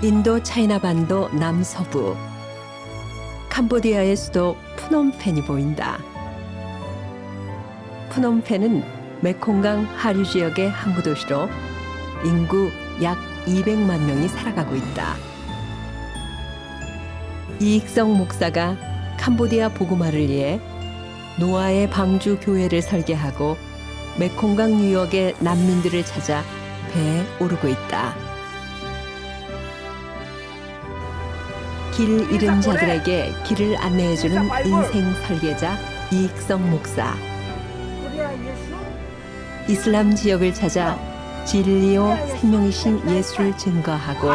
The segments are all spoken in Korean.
인도 차이나 반도 남서부 캄보디아의 수도 푸놈펜이 보인다. 푸놈펜은 메콩강 하류 지역의 항구 도시로 인구 약 200만 명이 살아가고 있다. 이익성 목사가 캄보디아 보고마를 위해 노아의 방주 교회를 설계하고 메콩강 유역의 난민들을 찾아 배에 오르고 있다. 길 잃은 자들에게 길을 안내해주는 인생 설계자 이익성 목사. 이슬람 지역을 찾아 진리요 생명이신 예수를 증거하고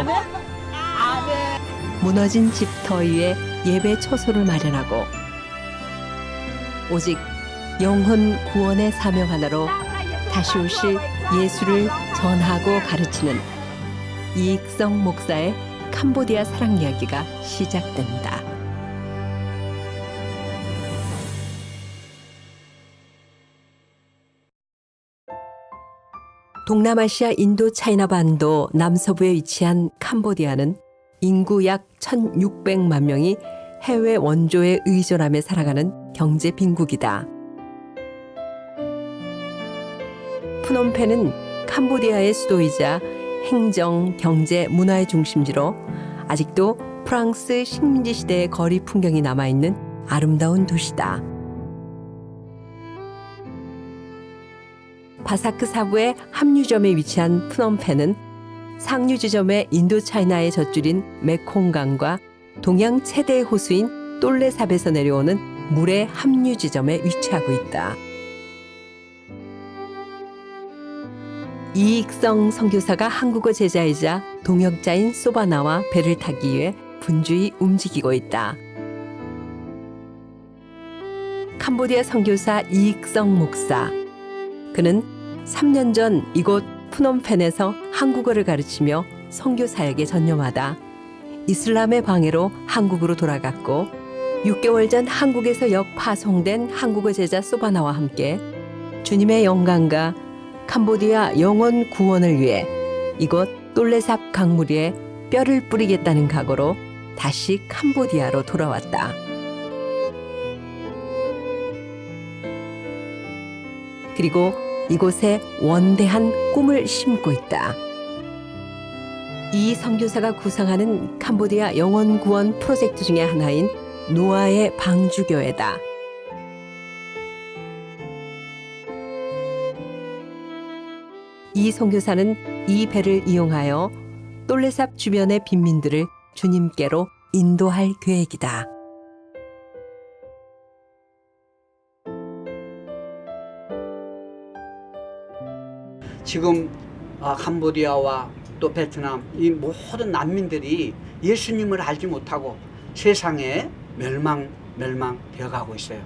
무너진 집터 위에 예배 처소를 마련하고 오직 영혼 구원의 사명 하나로 다시 오실 예수를 전하고 가르치는 이익성 목사의 캄보디아 사랑 이야기가 시작된다. 동남아시아 인도 차이나 반도 남서부에 위치한 캄보디아는 인구 약 1,600만 명이 해외 원조에 의존하며 살아가는 경제 빈국이다. 푸놈펜은 캄보디아의 수도이자 행정, 경제, 문화의 중심지로 아직도 프랑스 식민지 시대의 거리 풍경이 남아있는 아름다운 도시다. 바사크 사부의 합류점에 위치한 푸놈펜은 상류 지점의 인도차이나의 젖줄인 메콩강과 동양 최대의 호수인 똘레삽에서 내려오는 물의 합류 지점에 위치하고 있다. 이익성 선교사가 한국어 제자이자 동역자인 소바나와 배를 타기 위해 분주히 움직이고 있다. 캄보디아 선교사 이익성 목사. 그는 3년 전 이곳 푸놈펜에서 한국어를 가르치며 선교 사역에 전념하다 이슬람의 방해로 한국으로 돌아갔고 6개월 전 한국에서 역 파송된 한국어 제자 소바나와 함께 주님의 영광과 캄보디아 영원 구원을 위해 이곳 똘레삽 강물에 뼈를 뿌리겠다는 각오로 다시 캄보디아로 돌아왔다. 그리고 이곳에 원대한 꿈을 심고 있다. 이 선교사가 구상하는 캄보디아 영원 구원 프로젝트 중의 하나인 노아의 방주교회다. 이 선교사는 이 배를 이용하여 똘레삽 주변의 빈민들을 주님께로 인도할 계획이다. 지금 아, 캄보디아와 또 베트남 이 모든 난민들이 예수님을 알지 못하고 세상에 멸망 멸망되어 가고 있어요.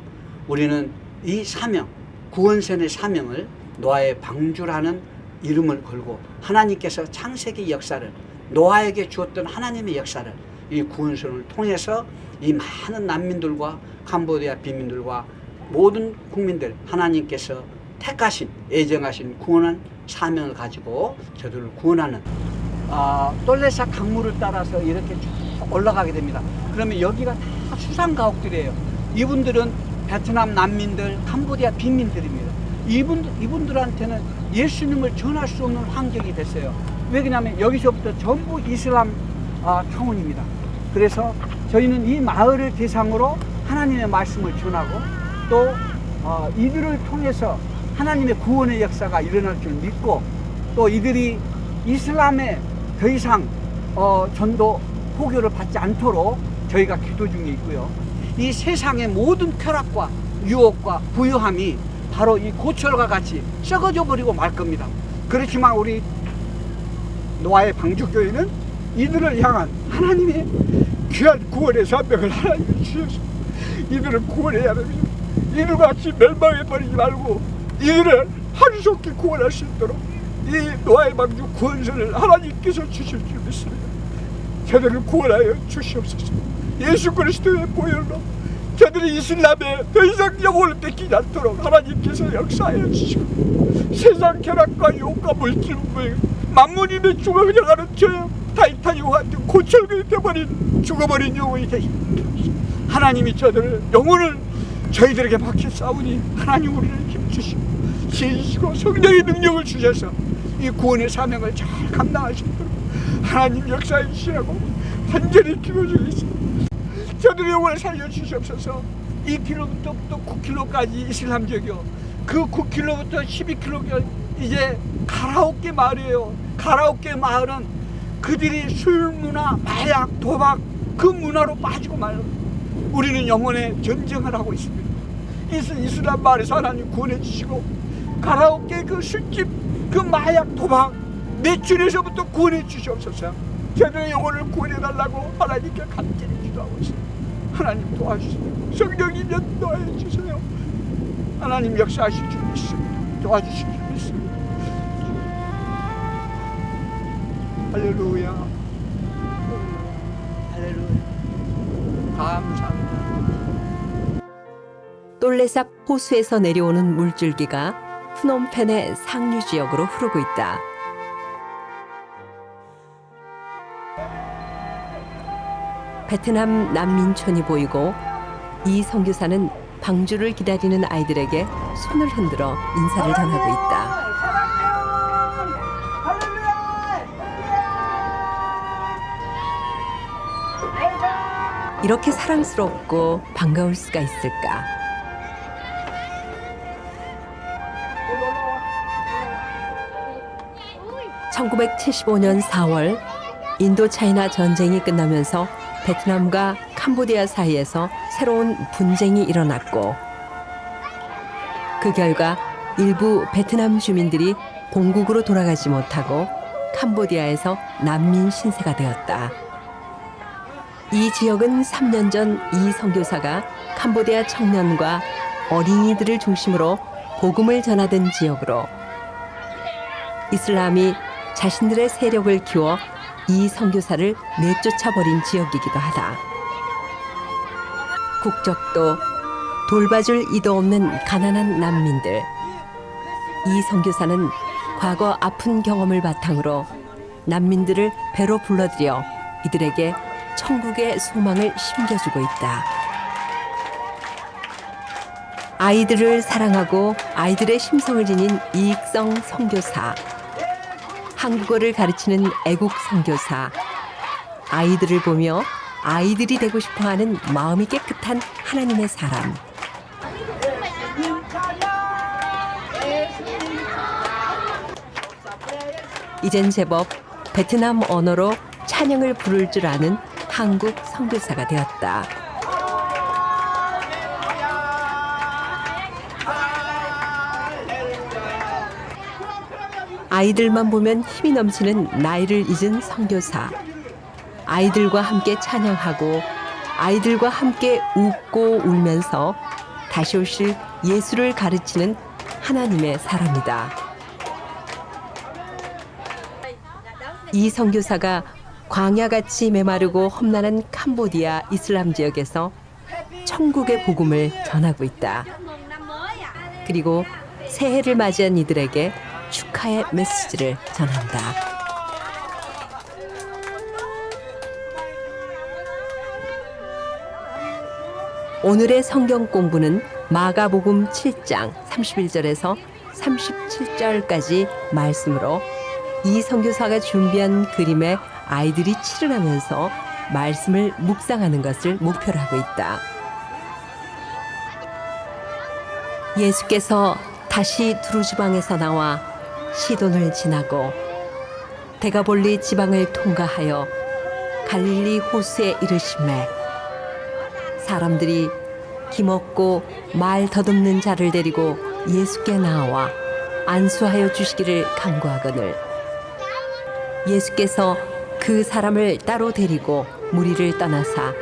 우리는 이 사명 구원선의 사명을 노아의 방주라는 이름을 걸고 하나님께서 창세기 역사를 노아에게 주었던 하나님의 역사를 이 구원선을 통해서 이 많은 난민들과 캄보디아 빈민들과 모든 국민들 하나님께서 택하신 애정하신 구원한 사명을 가지고 저들을 구원하는 아, 똘레사 강물을 따라서 이렇게 쭉 올라가게 됩니다. 그러면 여기가 다 수상 가옥들이에요. 이분들은 베트남 난민들, 캄보디아 빈민들입니다. 이분 이분들한테는 예수님을 전할 수 없는 환경이 됐어요. 왜 그러냐면 여기서부터 전부 이슬람 아, 평원입니다. 그래서 저희는 이 마을을 대상으로 하나님의 말씀을 전하고 또 어, 이들을 통해서 하나님의 구원의 역사가 일어날 줄 믿고 또 이들이 이슬람에 더 이상 어, 전도 포교를 받지 않도록 저희가 기도 중에 있고요. 이 세상의 모든 쾌락과 유혹과 부유함이 바로 이 고철과 같이 썩어져 버리고 말 겁니다. 그렇지만 우리 노아의 방주교회는 이들을 향한 하나님의 귀한 구원의 사명을 하나님이 주셔서 이들을 구원해야 됩니다. 이들 같이 멸망해 버리지 말고 이들을 하루속히 구원할 수 있도록 이 노아의 방주 구원선을 하나님께서 주실 줄 믿습니다. 저들을 구원하여 주시옵소서. 예수 그리스도의 보혈로 저들이 이슬람에 더 이상 영혼을 뺏기지 않도록 하나님께서 역사하여 주시고 세상 쾌락과 욕과 물질물 만문임의 중앙에 가는 저 타이타닉 같은 고철이 되어버린 죽어버린 영혼이 되시 하나님이 저들을 영혼을 저희들에게 맡겨 싸우니 하나님 우리를 힘주시고 지으시고 성령의 능력을 주셔서 이 구원의 사명을 잘 있도록 하나님 역사해 주시라고 간절히 기도드리겠습니다 저들의 영혼을 살려주시옵소서 2km부터 9km까지 이슬람 지역이요 그 9km부터 12km 이제 가라오케 마을이에요 가라오케 마을은 그들이 술 문화, 마약, 도박 그 문화로 빠지고 말고 우리는 영혼의 전쟁을 하고 있습니다. 이슬, 이슬람 마을에서 하나님 구원해 주시고 가라오케 그 술집 그 마약, 도박 매출에서부터 구원해 주시옵소서. 저들의 영혼을 구원해 달라고 하나님께 간절히 기도하고 있습니다. 하나님 도와주세요. 성령이 면도해 주세요. 하나님 역사하실 줄 믿습니다. 도와주실 줄 믿습니다. 할렐루야. 할렐루야. 감사합니다. 똘레삽 호수에서 내려오는 물줄기가 프놈펜의 상류 지역으로 흐르고 있다. 베트남 난민촌이 보이고 이 선교사는 방주를 기다리는 아이들에게 손을 흔들어 인사를 전하고 있다. 이렇게 사랑스럽고 반가울 수가 있을까? (1975년 4월) 인도 차이나 전쟁이 끝나면서 베트남과 캄보디아 사이에서 새로운 분쟁이 일어났고 그 결과 일부 베트남 주민들이 본국으로 돌아가지 못하고 캄보디아에서 난민 신세가 되었다. 이 지역은 3년 전 이 선교사가 캄보디아 청년과 어린이들을 중심으로 복음을 전하던 지역으로 이슬람이 자신들의 세력을 키워 이 선교사를 내쫓아 버린 지역이기도 하다. 국적도 돌봐줄 이도 없는 가난한 난민들. 이 선교사는 과거 아픈 경험을 바탕으로 난민들을 배로 불러들여 이들에게 천국의 소망을 심겨주고 있다. 아이들을 사랑하고 아이들의 심성을 지닌 이익성 선교사. 한국어를 가르치는 애국 선교사. 아이들을 보며 아이들이 되고 싶어 하는 마음이 깨끗한 하나님의 사람. 이젠 제법 베트남 언어로 찬양을 부를 줄 아는 한국 선교사가 되었다. 아이들만 보면 힘이 넘치는 나이를 잊은 선교사. 아이들과 함께 찬양하고 아이들과 함께 웃고 울면서 다시 오실 예수를 가르치는 하나님의 사람이다. 이 선교사가 광야같이 메마르고 험난한 캄보디아 이슬람 지역에서 천국의 복음을 전하고 있다. 그리고 새해를 맞이한 이들에게 축하의 메시지를 전한다. 오늘의 성경 공부는 마가복음 7장 31절에서 37절까지 말씀으로 이 선교사가 준비한 그림에 아이들이 칠을 하면서 말씀을 묵상하는 것을 목표로 하고 있다. 예수께서 다시 두루지방에서 나와 시돈을 지나고 대가볼리 지방을 통과하여 갈릴리 호수에 이르심에 사람들이 기먹고 말 더듬는 자를 데리고 예수께 나와 안수하여 주시기를 간구하거늘. 예수께서 그 사람을 따로 데리고 무리를 떠나사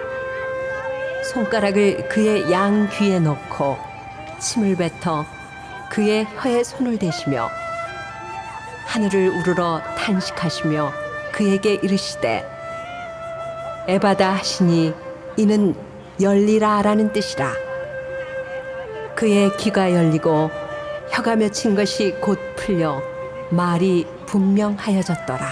손가락을 그의 양 귀에 넣고 침을 뱉어 그의 혀에 손을 대시며 하늘을 우러러 탄식하시며 그에게 이르시되 에바다 하시니 이는 열리라라는 뜻이라 그의 귀가 열리고 혀가 맺힌 것이 곧 풀려 말이 분명하여졌더라.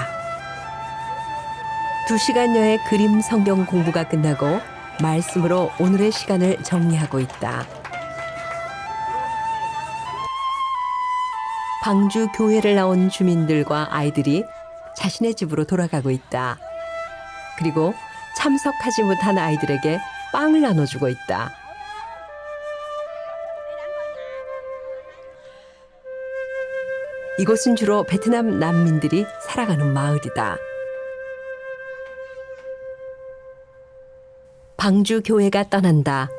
두 시간여의 그림 성경 공부가 끝나고 말씀으로 오늘의 시간을 정리하고 있다. 방주 교회를 나온 주민들과 아이들이 자신의 집으로 돌아가고 있다. 그리고 참석하지 못한 아이들에게 빵을 나눠주고 있다. 이곳은 주로 베트남 난민들이 살아가는 마을이다. 방주 교회가 떠난다.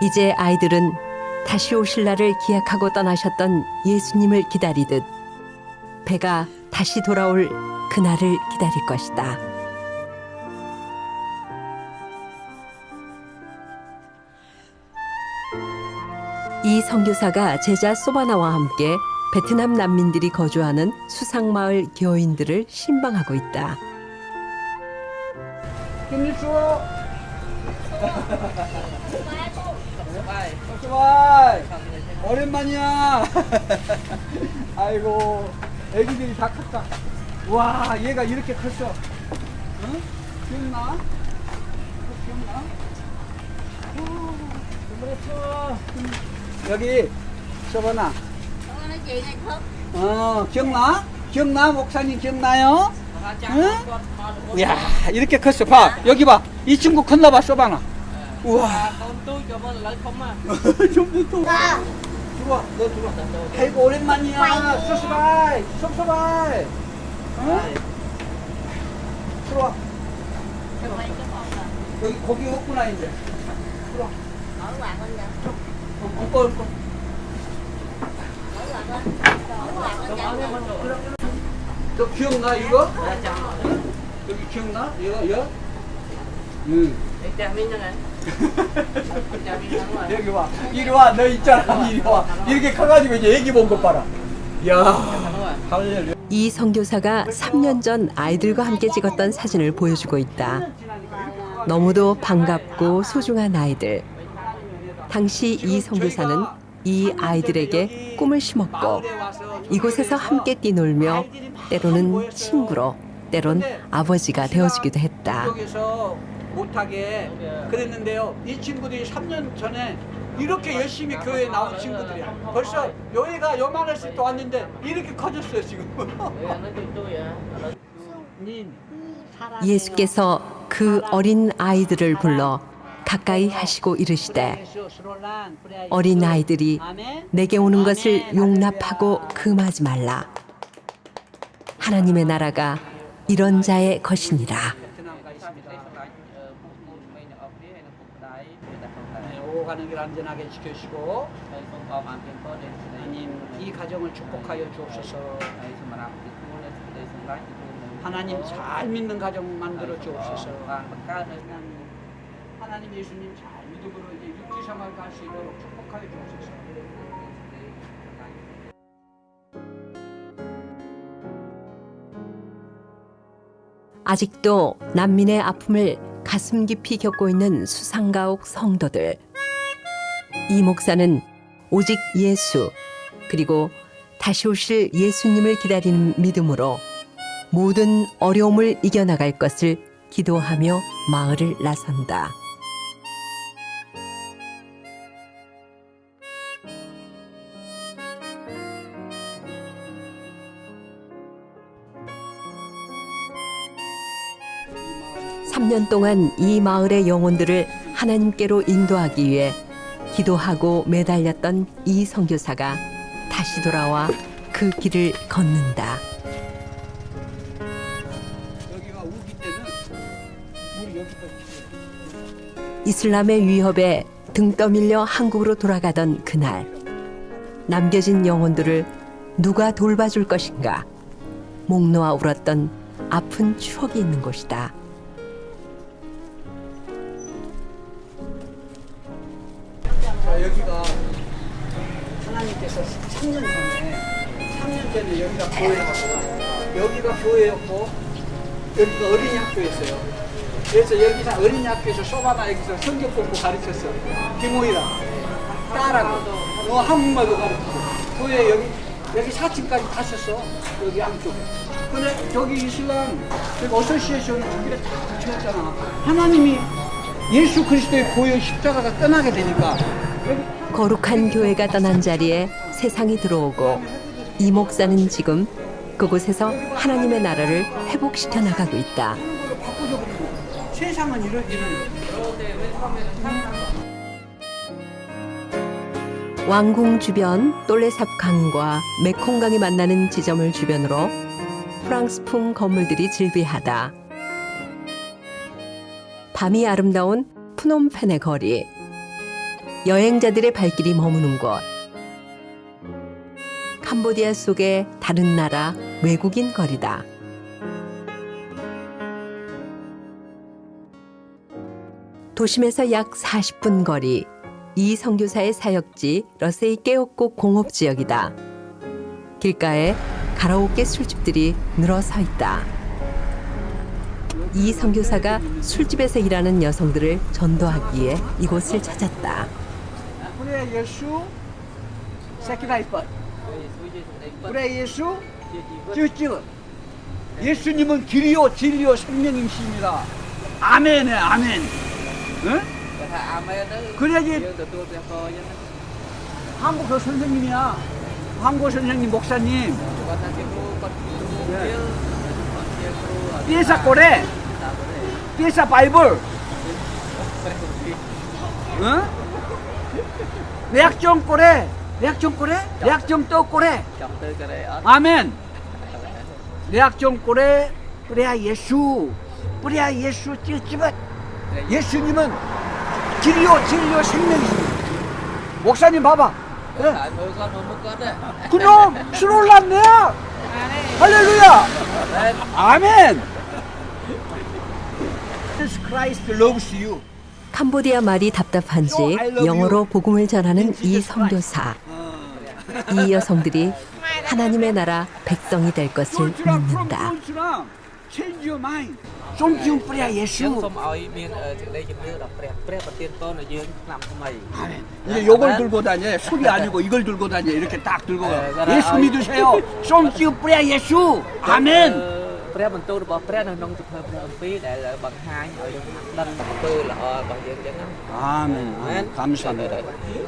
이제 아이들은 다시 오실 날을 기약하고 떠나셨던 예수님을 기다리듯 배가 다시 돌아올 그날을 기다릴 것이다. 이 선교사가 제자 소바나와 함께 베트남 난민들이 거주하는 수상마을 교인들을 신방하고 있다. 김일수. 좋아. 오랜만이야. 아이고, 애기들이 다 컸다. 와, 얘가 이렇게 컸어. 응? 기억나? 어, 기억나? 오, 그렇죠. 여기, không? 어, 기억나? 기억나? 목사님 기억나요? 응? 야 이렇게 컸어. 봐. 여기 봐. 이 친구 컸나 봐, 쇼바나. 우와. con tôi cho con lấy không à 좀 더. 들어와, 너 들어와. 아이고, 오랜만이야. 소스바이, 소스바이. 응? 들어와. 여기 고기 없구나, 이제. 들어와. 어, quạt bên kìa. 너 기억나, 이거? 응? 여기 기억나? 이거, 이거? 응. để miếng cho này rồi 여기 와. 이리 와. 너 있잖아. 이리 와. 이렇게 커가지고 이제 애기 본 것 봐라. 야. 이 선교사가 3년 전 아이들과 함께 찍었던 사진을 보여주고 있다. 너무도 반갑고 소중한 아이들. 당시 이 선교사는 이 아이들에게 꿈을 심었고 이곳에서 함께 뛰놀며 때로는 친구로 때론 아버지가 되어주기도 했다. 못하게 그랬는데요. 이 친구들이 3년 전에 이렇게 열심히 교회에 나온 친구들이야. 벌써 여기가 요만했을 때 왔는데 이렇게 커졌어요 지금. 예수께서 그 어린 아이들을 불러 가까이 하시고 이르시되 어린 아이들이 내게 오는 것을 용납하고 금하지 말라. 하나님의 나라가 이런 자의 것이니라. Người ta không 네, 오고 가는 길 안전하게 지켜주시고 하나님 이 가정을 축복하여 주옵소서. 하나님 잘 믿는 가정 만들어 주옵소서. 하나님, 하나님 예수님 잘 믿음으로 이제 육지 생활 갈 수 있도록 축복하여 주옵소서. 아직도 난민의 아픔을 가슴 깊이 겪고 있는 수상가옥 성도들. 이 목사는 오직 예수, 그리고 다시 오실 예수님을 기다리는 믿음으로 모든 어려움을 이겨나갈 것을 기도하며 마을을 나선다. 삼년 동안 이 마을의 영혼들을 하나님께로 인도하기 위해 기도하고 매달렸던 이 선교사가 다시 돌아와 그 길을 걷는다. 여기가 우기 때는 물이 여기까지 이슬람의 위협에 등 떠밀려 한국으로 돌아가던 그날 남겨진 영혼들을 누가 돌봐줄 것인가 목 놓아 울었던 아픈 추억이 있는 곳이다. 하나님께서 3년 전에 3년 전에 여기가 교회였고 여기가 교회였고 여기가 어린이 학교였어요. 그래서 여기서 어린이 학교에서 소바나 여기서 성경 공부 가르쳤어. 김호이랑 딸하고 너 한국말도 가르치고 교회 여기 여기 4층까지 갔었어. 여기 양쪽에. 근데 저기 이슬람 저기 어소시에이션이 저기를 다 붙여놨잖아. 하나님이 예수 그리스도의 보혈 십자가가 떠나게 되니까 거룩한 교회가 떠난 자리에 세상이 들어오고 이 목사는 지금 그곳에서 하나님의 나라를 회복시켜 나가고 있다. 세상은 이런 왕궁 주변 똘레삽 강과 메콩강이 만나는 지점을 주변으로 프랑스풍 건물들이 즐비하다. 밤이 아름다운 푸놈펜의 거리. 여행자들의 발길이 머무는 곳. 캄보디아 속의 다른 나라 외국인 거리다. 도심에서 약 40분 거리 이 선교사의 사역지 러세이 깨옥곡 공업 지역이다. 길가에 가라오케 술집들이 늘어서 있다. 이 선교사가 술집에서 일하는 여성들을 전도하기 위해 이곳을 찾았다. 그래 예수? 찔찔. 예수님은 길이요 진리요 생명이십니다. 아멘에 아멘. 응? 그래야지. 한국 선생님이야. 한국 선생님 목사님. 예. 삐사 꼬레, 삐사 바이블? 응? 내학종 꼬레? reacción Corea, reacción todo Corea. Amén. Reacción Corea, Corea Jesús, Corea Jesús, 지만 예수님은 길이요, 진리요, 생명이십니다. 목사님 봐봐. 네. 그놈 술 올랐네. 할렐루야. 아멘. Jesus Christ loves you. 캄보디아 말이 답답한지 영어로 복음을 전하는 이 선교사. 이 여성들이 하나님의 나라 백성이 될 것을 믿는다. 이제 네, 요걸 네. 들고 다녀. 술이 아니고 이걸 들고 다녀. 이렇게 딱 들고 가. 네, 예수 믿으세요. 예수. 아멘. ព្រះបន្ទូលរបស់ព្រះនៅក្នុងសភើព្រះអំពីដែលបង្ហាញឲ្យយើងដឹងអំពើល្អរបស់យើងចឹងណា 아멘 아멘 감사합니다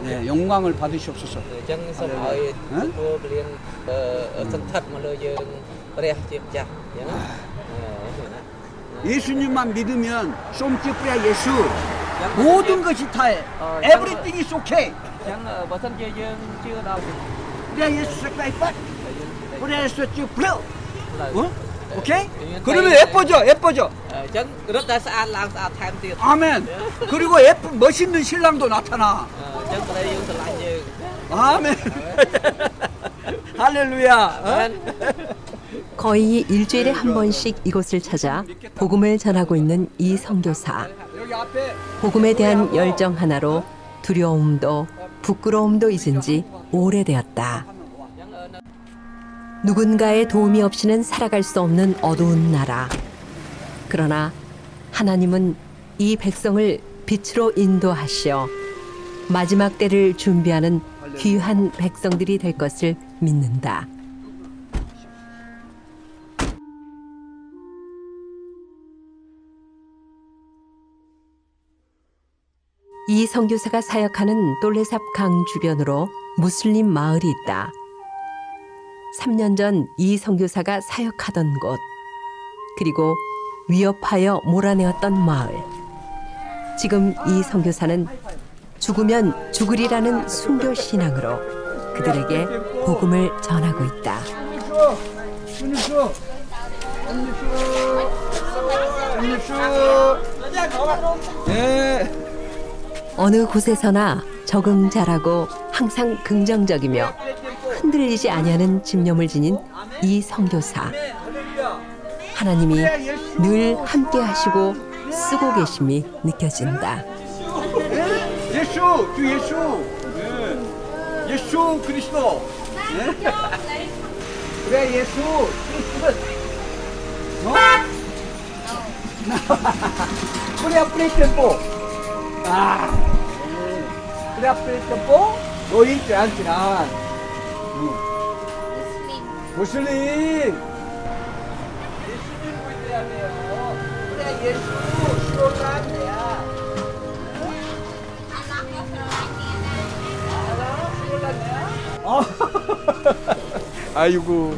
네 영광을 받으시옵소서 អញ្ចឹងសូមឲ្យទទួលពលានអឺសន្ធិដ្ឋមកលើយើងព្រះជាម្ចាស់អញ្ចឹងណាអឺណា 예수님만 믿으면 좀 찍으뿌려 예수 모든 것이 다해 everything is okay អញ្ចឹងអឺបើសិនជាយើងជឿដល់ 뿌려 예수 색깔이 빡 뿌려 예수 찍으뿌려 ផ្លូវ 어? 오케이? 그러면 예뻐져, 예뻐져. 아멘. 그리고 예쁜 멋있는 신랑도 나타나. 아멘. 할렐루야. 어? 거의 일주일에 한 번씩 이곳을 찾아 복음을 전하고 있는 이 선교사. 복음에 대한 열정 하나로 두려움도 부끄러움도 잊은 지 오래되었다. 누군가의 도움이 없이는 살아갈 수 없는 어두운 나라. 그러나 하나님은 이 백성을 빛으로 인도하시어 마지막 때를 준비하는 귀한 백성들이 될 것을 믿는다. 이 선교사가 사역하는 똘레삽 강 주변으로 무슬림 마을이 있다. 3년 전 이 선교사가 사역하던 곳, 그리고 위협하여 몰아내었던 마을. 지금 이 선교사는 죽으면 죽으리라는 순교 신앙으로 그들에게 복음을 전하고 있다. 어느 곳에서나 적응 잘하고 항상 긍정적이며 흔들리지 아니하는 집념을 지닌 이 선교사. 하나님이 늘 함께 하시고 쓰고 계심이 느껴진다. 예수, 주 예수. 네. 예수 그리스도. 네. 그래 예수 그리스도. 어? 그래 프레 템포. 아. 그래 프레 템포. 너희 줄 알지나. 무슬림. 돼요. 그래 예수 수올라네야. 아이고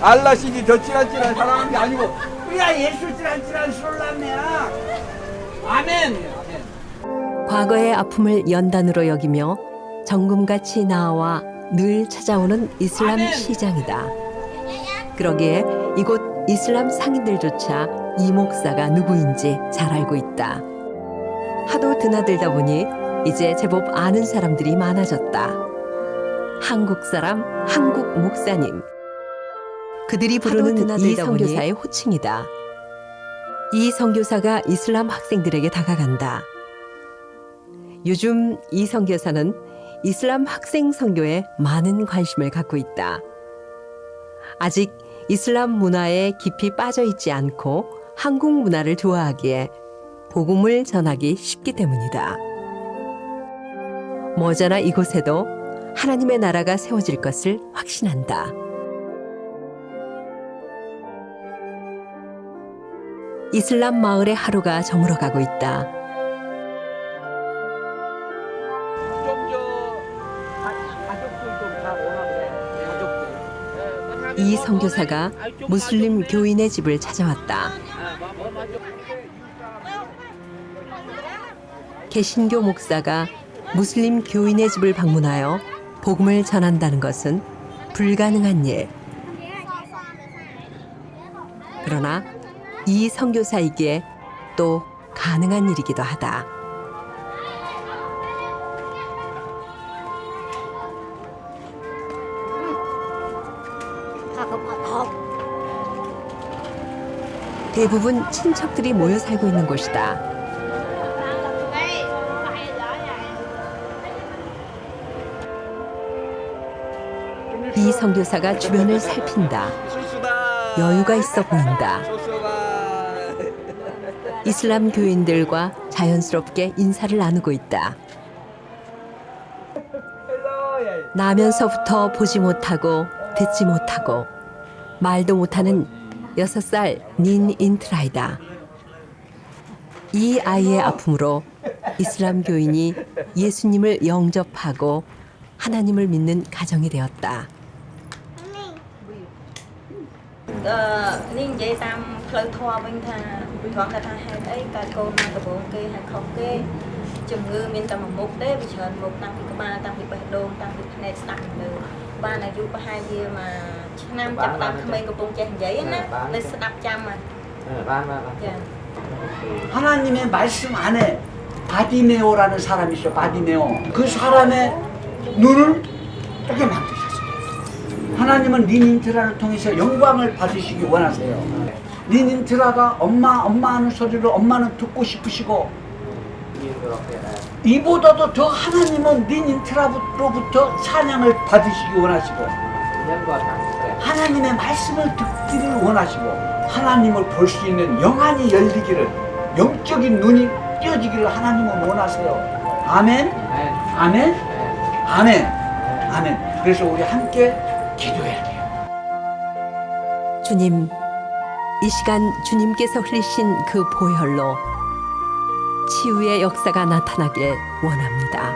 알라신이 더 찌란찌란 게 아니고 우리야 예수 찌란찌란. 아멘. 아멘. 과거의 아픔을 연단으로 여기며 정금같이 나와 늘 찾아오는 이슬람 아멘. 시장이다. 그러기에 이곳 이슬람 상인들조차 이 목사가 누구인지 잘 알고 있다. 하도 드나들다 보니 이제 제법 아는 사람들이 많아졌다. 한국 사람, 한국 목사님. 그들이 부르는 이 선교사의 호칭이다. 이 선교사가 이슬람 학생들에게 다가간다. 요즘 이 선교사는 이슬람 학생 선교에 많은 관심을 갖고 있다. 아직 이슬람 문화에 깊이 빠져 있지 않고 한국 문화를 좋아하기에 복음을 전하기 쉽기 때문이다. 머지않아 이곳에도 하나님의 나라가 세워질 것을 확신한다. 이슬람 마을의 하루가 저물어가고 있다. 이 선교사가 무슬림 교인의 집을 찾아왔다. 개신교 목사가 무슬림 교인의 집을 방문하여 복음을 전한다는 것은 불가능한 일. 그러나 이 선교사이기에 또 가능한 일이기도 하다. 대부분 친척들이 모여 살고 있는 곳이다. 이 선교사가 주변을 살핀다. 여유가 있어 보인다. 이슬람 교인들과 자연스럽게 인사를 나누고 있다. 나면서부터 보지 못하고 듣지 못하고 말도 못하는 여섯 살 닌 인트라이다. 이 아이의 아픔으로 이슬람 교인이 예수님을 영접하고 하나님을 믿는 가정이 되었다. អឺនេះនិយាយតាមផ្លូវធម៌វិញថាត្រង់តែថាហេតុអីកើតកូនមកដំបងគេហើយខុសគេជំងឺមានតែមួយមុខទេវាច្រើនមុខតាំងពីក្បាលតាំងពីបេះដូងតាំងពីភ្នែកស្ដាប់ទៅលើបានអាយុប្រហែលជាមួយឆ្នាំចាប់ផ្ដើមក្មេងកំពុងចេះនិយាយណានៅស្ដាប់ចាំហ្នឹង បានបានបាន ចា 하나님의 말씀 안에 바디메오라는 사람이 있어 바디메오 그 사람의 눈을 뜨게 만드셨어요 하나님은 니닌트라를 통해서 영광을 받으시기 원하세요 니닌트라가 엄마 엄마 하는 소리를 엄마는 듣고 싶으시고 មានក៏រកទៀតដែរ 이보다도 더 하나님은 니닌트라로부터 찬양을 받으시기 원하시고 ខ្ញុំក៏ថាព្រះ 하나님의 말씀을 듣기를 원하시고 하나님을 볼 수 있는 영안이 열리기를 영적인 눈이 띄어지기를 하나님은 원하세요. 아멘. 네. 아멘. 네. 아멘. 아멘. 그래서 우리 함께 기도해야 돼요. 주님, 이 시간 주님께서 흘리신 그 보혈로 치유의 역사가 나타나길 원합니다.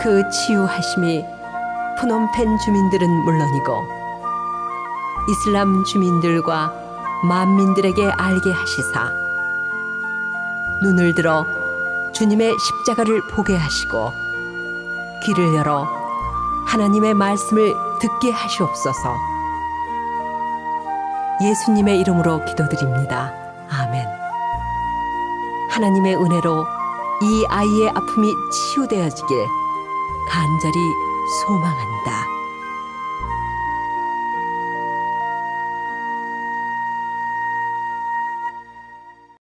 그 치유하심이 푸놈펜 주민들은 물론이고 이슬람 주민들과 만민들에게 알게 하시사 눈을 들어 주님의 십자가를 보게 하시고 귀를 열어 하나님의 말씀을 듣게 하시옵소서. 예수님의 이름으로 기도드립니다. 아멘. 하나님의 은혜로 이 아이의 아픔이 치유되어지길 간절히 소망한다.